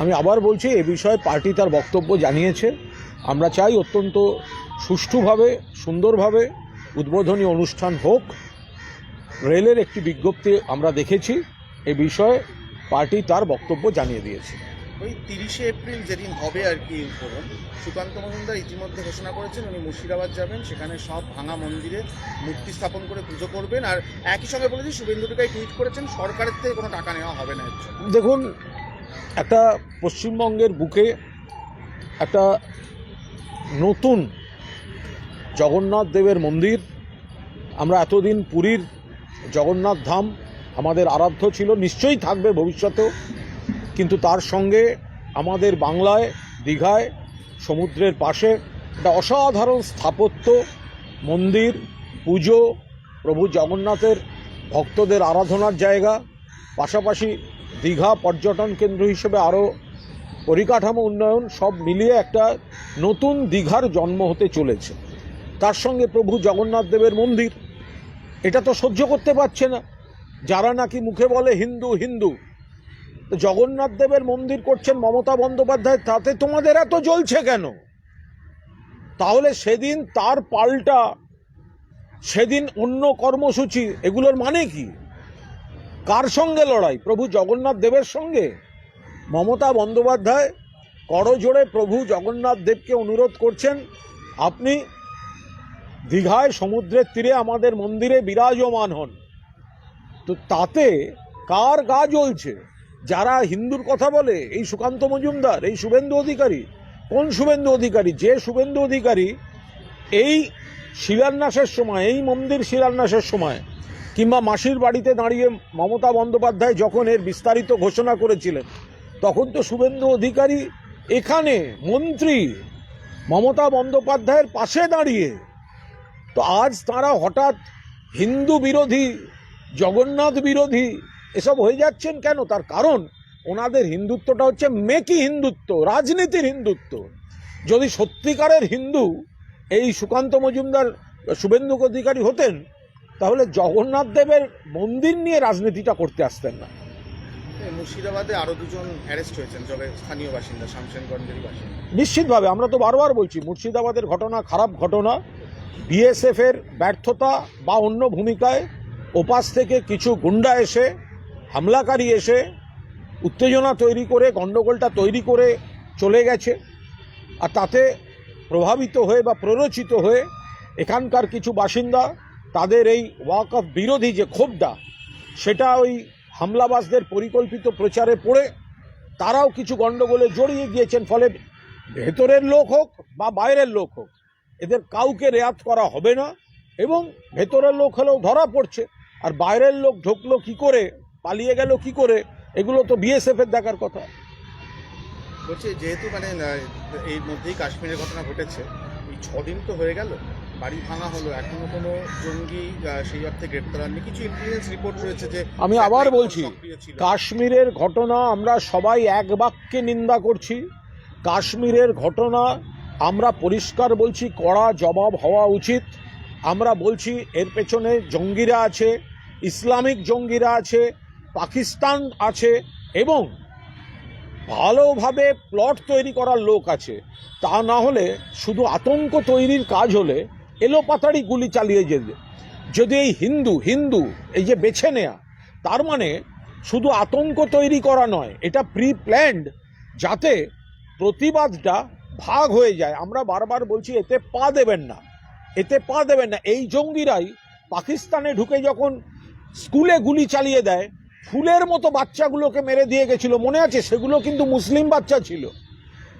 আমি আবার বলছি, এ বিষয়ে পার্টি তার বক্তব্য জানিয়েছে। আমরা চাই অত্যন্ত সুষ্ঠুভাবে, সুন্দরভাবে উদ্বোধনী অনুষ্ঠান হোক। রেলের একটি বিজ্ঞপ্তি আমরা দেখেছি, এ বিষয়ে পার্টি তার বক্তব্য জানিয়ে দিয়েছে। ওই তিরিশে এপ্রিল যেদিন হবে আর কি উদ্বোধন সুকান্ত মজুমদার ইতিমধ্যে ঘোষণা করেছেন উনি মুর্শিদাবাদ যাবেন, সেখানে সব ভাঙা মন্দিরে মূর্তি স্থাপন করে পুজো করবেন। আর একই সঙ্গে বলেছি, শুভেন্দু টিকাই টুইট করেছেন, সরকারের থেকে কোনো টাকা নেওয়া হবে না দেখুন, একটা পশ্চিমবঙ্গের বুকে একটা নতুন জগন্নাথ দেবের মন্দির, আমরা এতদিন পুরীর জগন্নাথ ধাম, আমাদের আরাধ্য ছিল, নিশ্চয়ই থাকবে ভবিষ্যতেও। কিন্তু তার সঙ্গে আমাদের বাংলায়, দীঘায়, সমুদ্রের পাশে একটা অসাধারণ স্থাপত্য, মন্দির, পুজো, প্রভু জগন্নাথের ভক্তদের আরাধনার জায়গা, পাশাপাশি দীঘা পর্যটন কেন্দ্র হিসেবে আরও পরিকাঠামো উন্নয়ন সব মিলিয়ে একটা নতুন দীঘার জন্ম হতে চলেছে। তার সঙ্গে প্রভু জগন্নাথ দেবের মন্দির, এটা তো সহ্য করতে পারছে না। যারা নাকি মুখে বলে হিন্দু হিন্দু জগন্নাথ দেবের মন্দির করছেন মমতা বন্দ্যোপাধ্যায়, তাতে তোমাদের এত জ্বলছে কেন? তাহলে সেদিন তার পাল্টা, সেদিন অন্য কর্মসূচি, এগুলোর মানে কি? কার সঙ্গে লড়াই? প্রভু জগন্নাথ দেবের সঙ্গে? মমতা বন্দ্যোপাধ্যায়, করজোড়ে প্রভু জগন্নাথ দেবকে অনুরোধ করছেন, আপনি দীঘায় সমুদ্রের তীরে আমাদের মন্দিরে বিরাজমান হন। তো তাতে কার গা জ্বলছে? যারা হিন্দুর কথা বলে, এই সুকান্ত মজুমদার, এই শুভেন্দু অধিকারী, কোন শুভেন্দু অধিকারী? যে শুভেন্দু অধিকারী এই শিলান্যাসের সময়, এই মন্দির শিলান্যাসের সময়, কিংবা মাসির বাড়িতে দাঁড়িয়ে মমতা বন্দ্যোপাধ্যায় যখন এর বিস্তারিত ঘোষণা করেছিলেন, তখন তো শুভেন্দু অধিকারী এখানে মন্ত্রী মমতা বন্দ্যোপাধ্যায়ের পাশে দাঁড়িয়ে, তো আজ তারা হঠাৎ হিন্দু বিরোধী, জগন্নাথ বিরোধী এসব হয়ে যাচ্ছেন কেন? তার কারণ ওনাদের হিন্দুত্বটা হচ্ছে মেকি হিন্দুত্ব রাজনীতির হিন্দুত্ব। যদি সত্যিকারের হিন্দু এই সুকান্ত মজুমদার শুভেন্দু অধিকারী হতেন তাহলে জগন্নাথ দেবের মন্দির নিয়ে রাজনীতিটা করতে আসতেন না। মুর্শিদাবাদে আরও দুজন অ্যারেস্ট হয়েছেন যবে স্থানীয় বাসিন্দা শামশেনগঞ্জেরই বাসিন্দা। নিশ্চিতভাবে আমরা তো বারবার বলছি মুর্শিদাবাদের ঘটনা খারাপ ঘটনা। বিএসএফের ব্যর্থতা বা অন্য ভূমিকায় ওপাশ থেকে কিছু গুন্ডা এসে হামলাকারী এসে উত্তেজনা তৈরি করে গণ্ডগোলটা তৈরি করে চলে গেছে। আর তাতে প্রভাবিত হয়ে বা প্ররোচিত হয়ে এখানকার কিছু বাসিন্দা, তাদের এই ওয়াক অফ বিরোধী যে ক্ষোভটা, সেটা ওই হামলাবাজদের পরিকল্পিত প্রচারে পড়ে, তারাও কিছু গণ্ডগোলে জড়িয়ে গিয়েছেন, ফলে ভেতরের লোক হোক বা বাইরের লোক হোক, এদের কাউকে রেয়াত করা হবে না, এবং ভেতরের লোক হলেও ধরা পড়ছে। আর বাইরের লোক ঢুকলো কি করে পালিয়ে গেল কি করে? এগুলো তো বিএসএফ এর দেখার কথা। বলছি যেহেতু মানে এর মধ্যেই কাশ্মীরের ঘটনা ঘটেছে এই ছদিন তো হয়ে গেল বাড়ি ভাঙা হলো এখনও কোনো জঙ্গি সেই অর্থে গ্রেপ্তার হয়নি কিছু ইন্টেলিজেন্স রিপোর্ট রয়েছে যে আমি আবার বলছি কাশ্মীরের ঘটনা আমরা সবাই এক বাক্যে নিন্দা করছি। কাশ্মীরের ঘটনা আমরা পরিষ্কার বলছি কড়া জবাব হওয়া উচিত। আমরা বলছি এর পেছনে জঙ্গিরা আছে ইসলামিক জঙ্গিরা আছে পাকিস্তান আছে এবং ভালোভাবে প্লট তৈরি করার লোক আছে। তা না হলে শুধু আতঙ্ক তৈরির কাজ হলে এলোপাতাড়ি গুলি চালিয়ে যেতে। যদি এই হিন্দু হিন্দু, এই যে বেছে নেয়া, তার মানে শুধু আতঙ্ক তৈরি করা নয়, এটা প্রি প্ল্যান্ড যাতে প্রতিবাদটা ভাগ হয়ে যায়। আমরা বারবার বলছি, এতে পা দেবেন না, এতে পা দেবেন না। এই জঙ্গিরাই পাকিস্তানে ঢুকে যখন স্কুলে গুলি চালিয়ে দেয় ফুলের মতো বাচ্চাগুলোকে মেরে দিয়ে গেছিল, মনে আছে? সেগুলো কিন্তু মুসলিম বাচ্চা ছিল।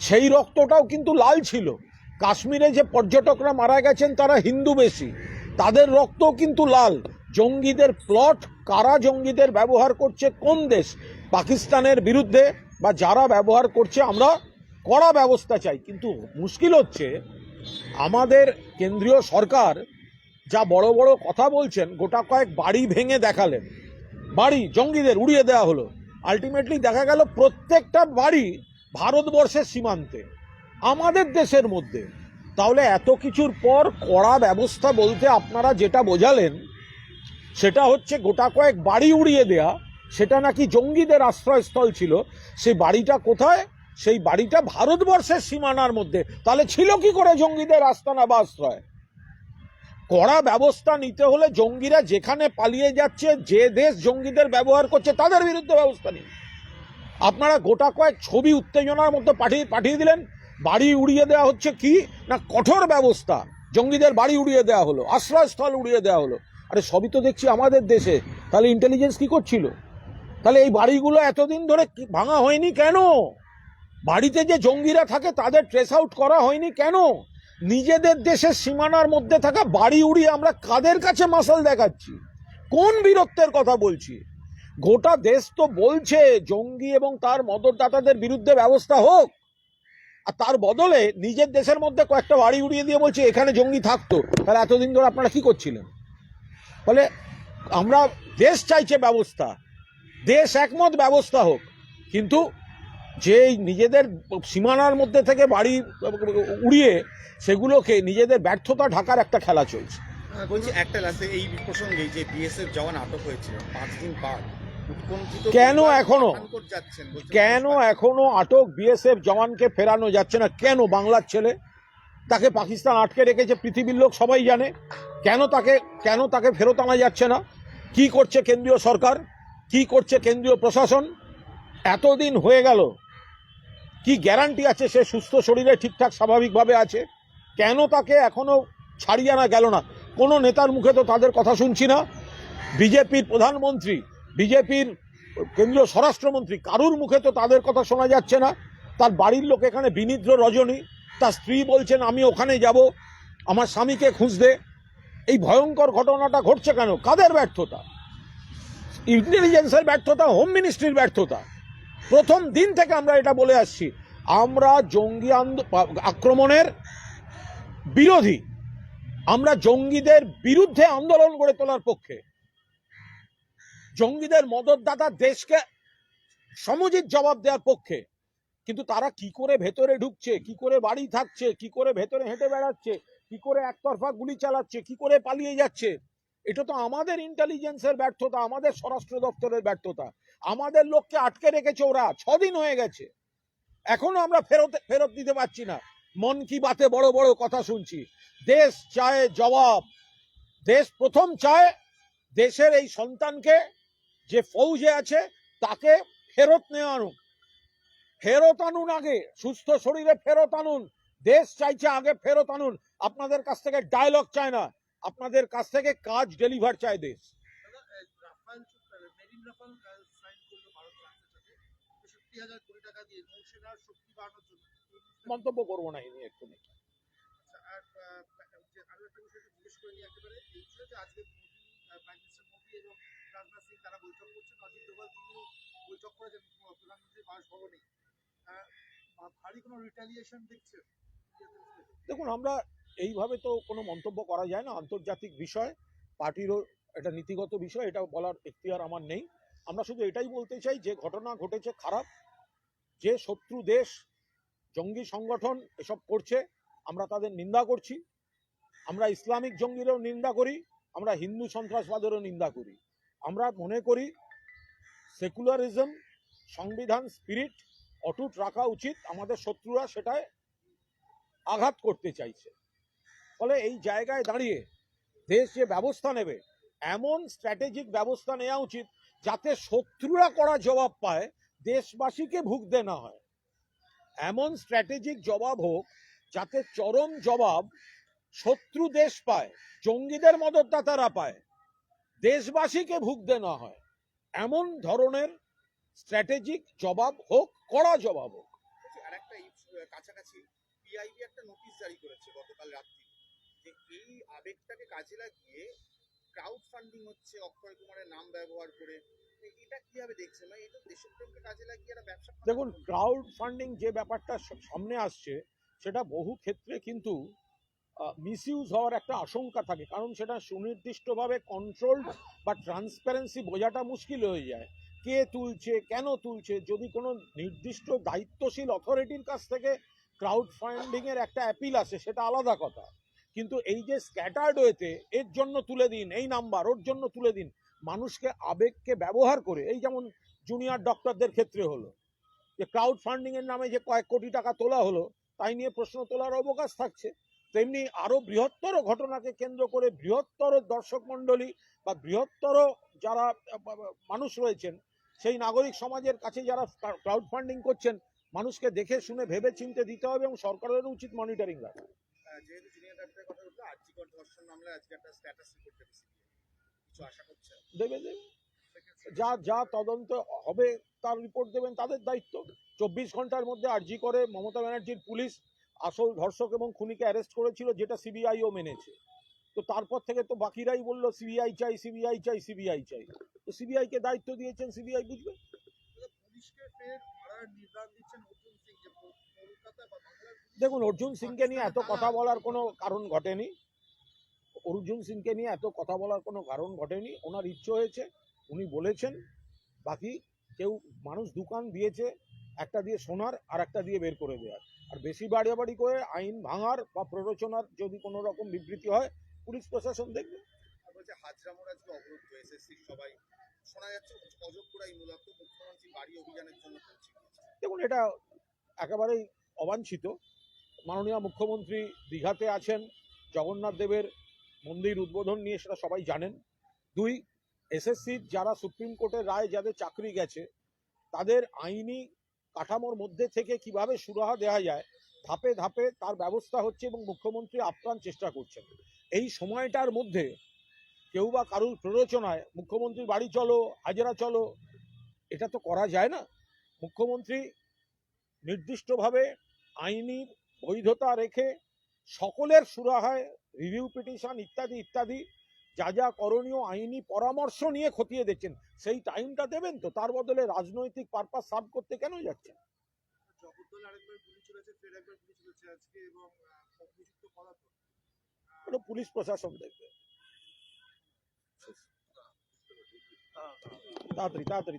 সেই রক্তটাও কিন্তু লাল ছিল। কাশ্মীরে যে পর্যটকরা মারা গেছেন, তারা হিন্দু বেশি। তাদের রক্তও কিন্তু লাল। জঙ্গিদের প্লট, কারা জঙ্গিদের ব্যবহার করছে, কোন দেশ? পাকিস্তানের বিরুদ্ধে বা যারা ব্যবহার করছে, আমরা কড়া ব্যবস্থা চাই। কিন্তু মুশকিল হচ্ছে, আমাদের কেন্দ্রীয় সরকার যা বড় বড় কথা বলছেন, গোটা কয়েক বাড়ি ভেঙে দেখালেন। বাড়ি জঙ্গিদের উড়িয়ে দেওয়া হলো। আলটিমেটলি দেখা গেল প্রত্যেকটা বাড়ি ভারতবর্ষের সীমান্তে, আমাদের দেশের মধ্যে। তাহলে এত কিছুর পর কড়া ব্যবস্থা বলতে আপনারা যেটা বোঝালেন, সেটা হচ্ছে গোটা কয়েক বাড়ি উড়িয়ে দেয়া। সেটা নাকি জঙ্গিদের আশ্রয়স্থল ছিল। সেই বাড়িটা কোথায়? সেই বাড়িটা ভারতবর্ষের সীমানার মধ্যে। তাহলে ছিল কি করে জঙ্গিদের আস্তানা বা আশ্রয়? কড়া ব্যবস্থা নিতে হলে জঙ্গিরা যেখানে পালিয়ে যাচ্ছে, যে দেশ জঙ্গিদের ব্যবহার করছে, তাদের বিরুদ্ধে ব্যবস্থা নিন। আপনারা গোটা কয়েক ছবি উত্তেজনার মধ্যে পাঠিয়ে পাঠিয়ে দিলেন। বাড়ি উড়িয়ে দেওয়া হচ্ছে কি? না, কঠোর ব্যবস্থা। জঙ্গিদের বাড়ি উড়িয়ে দেওয়া হলো, আশ্রয়স্থল উড়িয়ে দেওয়া হলো। আরে, সবই তো দেখছি আমাদের দেশে। তাহলে ইন্টেলিজেন্স কি করছিল? তাহলে এই বাড়িগুলো এতদিন ধরে ভাঙা হয়নি কেন? বাড়িতে যে জঙ্গিরা থাকে, তাদের ট্রেস আউট করা হয়নি কেন? নিজেদের দেশের সীমানার মধ্যে থাকা বাড়ি উড়িয়ে আমরা কাদের কাছে মাসাল দেখাচ্ছি? কোন বীরত্বের কথা বলছি? গোটা দেশ তো বলছে জঙ্গি এবং তার মদতদাতাদের বিরুদ্ধে ব্যবস্থা হোক। আর তার বদলে নিজের দেশের মধ্যে কয়েকটা বাড়ি উড়িয়ে দিয়ে বলছে, এখানে জঙ্গি থাকতো। তাহলে এতদিন ধরে আপনারা কি করছিলেন? ফলে আমরা দেশ চাইছে ব্যবস্থা। দেশ একমত ব্যবস্থা হোক। কিন্তু যে নিজেদের সীমানার মধ্যে থেকে বাড়ি উড়িয়ে সেগুলোকে নিজেদের ব্যর্থতা ঢাকার একটা খেলা চলছে। বলছি একটা লাস্টে এই প্রসঙ্গে যে বিএসএফ জওয়ান আটক হয়েছিল পাঁচ দিন পর কেন এখনও? কেন এখনও আটক বিএসএফ জওয়ানকে ফেরানো যাচ্ছে না? কেন বাংলার ছেলে? তাকে পাকিস্তান আটকে রেখেছে পৃথিবীর লোক সবাই জানে। কেন তাকে কেন তাকে ফেরত আনা যাচ্ছে না? কি করছে কেন্দ্রীয় সরকার? কি করছে কেন্দ্রীয় প্রশাসন? এতদিন হয়ে গেল কি গ্যারান্টি আছে সে সুস্থ শরীরে ঠিকঠাক স্বাভাবিকভাবে আছে? কেন তাকে এখনও ছাড়িয়ে আনা গেল না? কোনো নেতার মুখে তো তাদের কথা শুনছি না। বিজেপির প্রধানমন্ত্রী, বিজেপির কেন্দ্রীয় স্বরাষ্ট্রমন্ত্রী, কারুর মুখে তো তাদের কথা শোনা যাচ্ছে না? তার বাড়ির লোক এখানে বিনিদ্র রজনী, তার স্ত্রী বলছেন, আমি ওখানে যাব, আমার স্বামীকে খুঁজতে। এই ভয়ঙ্কর ঘটনাটা ঘটছে কেন? কাদের ব্যর্থতা? ইন্টেলিজেন্সের ব্যর্থতা, হোম মিনিস্ট্রির ব্যর্থতা? প্রথম দিন থেকে আমরা এটা বলে আসছি। আমরা জঙ্গি আক্রমণের বিরোধী। আমরা জঙ্গিদের বিরুদ্ধে আন্দোলন গড়ে তোলার পক্ষে। জঙ্গিদের মদতদাতা দেশকে সমুচিত জবাব দেওয়ার পক্ষে। কিন্তু তারা কি করে ভেতরে ঢুকছে, কি করে বাড়ি থাকছে, কি করে ভেতরে হেঁটে বেড়াচ্ছে, কি করে একতরফা গুলি চালাচ্ছে, কি করে পালিয়ে যাচ্ছে, এটা তো আমাদের ইন্টেলিজেন্সের ব্যর্থতা, আমাদের স্বরাষ্ট্র দপ্তরের ব্যর্থতা। আমাদের লোককে আটকে রেখেছে ওরা, ছদিন হয়ে গেছে। এখনও আমরা ফেরত ফেরত দিতে পারছি না। মন কি বাতে বড় বড় কথা শুনছি। দেশ চায় জবাব। দেশ প্রথম চায় দেশের এই সন্তানকে যে ফৌজে আছে, তাকে ফেরত নেওয়া আনুন ফেরত আনুন আগে, সুস্থ শরীরে ফেরত আনুন। দেশ চাইছে আগে ফেরত আনুন। আপনাদের কাছ থেকে ডায়লগ চায় না। আপনাদের কাছ থেকে কাজ ডেলিভার চায় দেশ। হাজার কোটি টাকা দিয়ে নৌসেনার শক্তি বাড়ানোর জন্য। মন্তব্য করব না এই নিয়ে একটু আর আরও একটা বিষয় জিজ্ঞেস করে নিই একেবারে। এই ছিল যে আজকে প্রাইম মিনিস্টার মোদী এবং রাজনাথ সিং তারা বৈঠক করছেন অজিত ডোভাল তিনিও বৈঠক করেছেন প্রধানমন্ত্রী বাসভবনে ভারী কোনো রিটালিয়েশন দেখছেন? দেখুন আমরা এইভাবে তো কোনো মন্তব্য করা যায় না আন্তর্জাতিক বিষয় পার্টিরও এটা নীতিগত বিষয় এটা বলার এখতিয়ার আমার নেই। আমরা শুধু এটাই বলতে চাই যে ঘটনা ঘটেছে খারাপ যে শত্রু দেশ, জঙ্গি সংগঠন এসব করছে, আমরা তাদের নিন্দা করছি। আমরা ইসলামিক জঙ্গিরও নিন্দা করি, আমরা হিন্দু সন্ত্রাসবাদেরও নিন্দা করি। আমরা মনে করি সেকুলারিজম, সংবিধান, স্পিরিট অটুট রাখা উচিত, আমাদের শত্রুরা সেটায় আঘাত করতে চাইছে। ফলে এই জায়গায় দাঁড়িয়ে দেশ যে ব্যবস্থা নেবে, এমন স্ট্র্যাটেজিক ব্যবস্থা নেওয়া উচিত যাতে শত্রুরা করা জবাব পায় দেশবাসীকে ভুগতে না হয়। এমন স্ট্র্যাটেজিক জবাব হোক যাতে চরম জবাব শত্রু দেশ পায়, জঙ্গিদের মদতদাতারা পায়। দেশবাসীকে ভুগতে না হয়। এমন ধরনের স্ট্র্যাটেজিক জবাব হোক, কড়া জবাব হোক। একটা কাছাকাছি পিআইবি একটা নোটিশ জারি করেছে গতকাল রাত্রি। যে এই আবেগটাকে কাজে লাগিয়ে ক্রাউড ফান্ডিং হচ্ছে, অক্ষয় কুমারের নাম ব্যবহার করে। এটা কীভাবে দেখছেন? মানে এটা দেশপ্রেমকে কাজে লাগিয়ে একটা ব্যবসা দেখুন ক্রাউড ফান্ডিং যে ব্যাপারটা সামনে আসছে, সেটা বহু ক্ষেত্রে কিন্তু মিসইউজ হওয়ার একটা আশঙ্কা থাকে। কারণ সেটা সুনির্দিষ্টভাবে কন্ট্রোলড বা ট্রান্সপারেন্সি বোঝাটা মুশকিল হয়ে যায়। কে তুলছে, কেন তুলছে? যদি কোনো নির্দিষ্ট দায়িত্বশীল অথরিটির কাছ থেকে ক্রাউড ফান্ডিংয়ের একটা অ্যাপিল আসে, সেটা আলাদা কথা। কিন্তু এই যে স্ক্যাটার্ড ওয়েতে এর জন্য তুলে দিন, এই নাম্বার ওর জন্য তুলে দিন। মানুষকে, আবেগকে ব্যবহার করে, এই যেমন জুনিয়র ডক্টরদের ক্ষেত্রে হলো, যে ক্রাউড ফান্ডিং এর নামে যে কয়েক কোটি টাকা তোলা হলো, তাই নিয়ে প্রশ্ন তোলার অবকাশ থাকছে। তেমনি আরও বৃহত্তর ঘটনাকে কেন্দ্র করে বৃহত্তর দর্শক মণ্ডলী বা বৃহত্তর যারা, মানুষ রয়েছেন, সেই নাগরিক সমাজের কাছে যারা ক্রাউড ফান্ডিং করছেন, মানুষকে দেখে শুনে ভেবে চিনতে দিতে হবে এবং সরকারেরও উচিত মনিটরিং রাখা। যেহেতু জুনিয়র ডাক্তারের কথা ধর্ষণ মামলায় আজকে একটা স্ট্যাটাস রিপোর্ট দেবে কিছু আশা দেবে দেবে যা যা তদন্ত হবে তার রিপোর্ট দেবেন তাদের দায়িত্ব। চব্বিশ ঘণ্টার মধ্যে আরজি করে মমতা ব্যানার্জির পুলিশ আসল ধর্ষক এবং খুনিকে অ্যারেস্ট করেছিল যেটা সিবিআইও মেনেছে। তো তারপর থেকে তো বাকিরাই বলল সিবিআই চাই সিবিআই চাই সিবিআই চাই। তো সিবিআই কে দায়িত্ব দিয়েছেন সিবিআই বুঝবে? পুলিশকে ফের নির্দেশ দিচ্ছেন অর্জুন সিং যে কল- কলকাতা বা বাংলার পুলিশ- দেখুন অর্জুন সিংকে নিয়ে এত কথা বলার কোনো কারণ ঘটেনি। অর্জুন সিংকে নিয়ে এত কথা বলার কোনো কারণ ঘটেনি। ওনার ইচ্ছে হয়েছে উনি বলেছেন বাকি কেউ মানুষ দোকান দিয়েছে একটা দিয়ে সোনার আর একটা দিয়ে বের করে দেওয়ার। আর বেশি বাড়িয়াবাড়ি করে আইন ভাঙার বা প্ররোচনার যদি কোনো রকম বিবৃতি হয় পুলিশ প্রশাসন দেখবে। দেখুন এটা একেবারেই অবাঞ্ছিত। মাননীয় মুখ্যমন্ত্রী দীঘাতে আছেন, জগন্নাথ দেবের মন্দির উদ্বোধন নিয়ে সেটা সবাই জানেন। দুই এসএসসির যারা সুপ্রিম কোর্টের রায় যাদের চাকরি গেছে, তাদের আইনি কাঠামোর মধ্যে থেকে কীভাবে সুরাহা দেওয়া যায়, ধাপে ধাপে তার ব্যবস্থা হচ্ছে এবং মুখ্যমন্ত্রী আপ্রাণ চেষ্টা করছেন। এই সময়টার মধ্যে কেউ বা কারুর প্ররোচনায় মুখ্যমন্ত্রী বাড়ি চলো, হাজরা চলো, এটা তো করা যায় না। মুখ্যমন্ত্রী নির্দিষ্টভাবে আইনি বৈধতা রেখে সকলের সুরাহায় রিভিউ পিটিশন ইত্যাদি ইত্যাদি যা যা করণীয় আইনি পরামর্শ নিয়ে খতিয়ে দেখছেন সেই টাইমটা দেবেন তো? তার বদলে রাজনৈতিক পারপাস সার্ভ করতে কেন যাচ্ছেন? পুলিশ প্রশাসন দেখবে। তাড়াতাড়ি তাড়াতাড়ি তাড়াতাড়ি।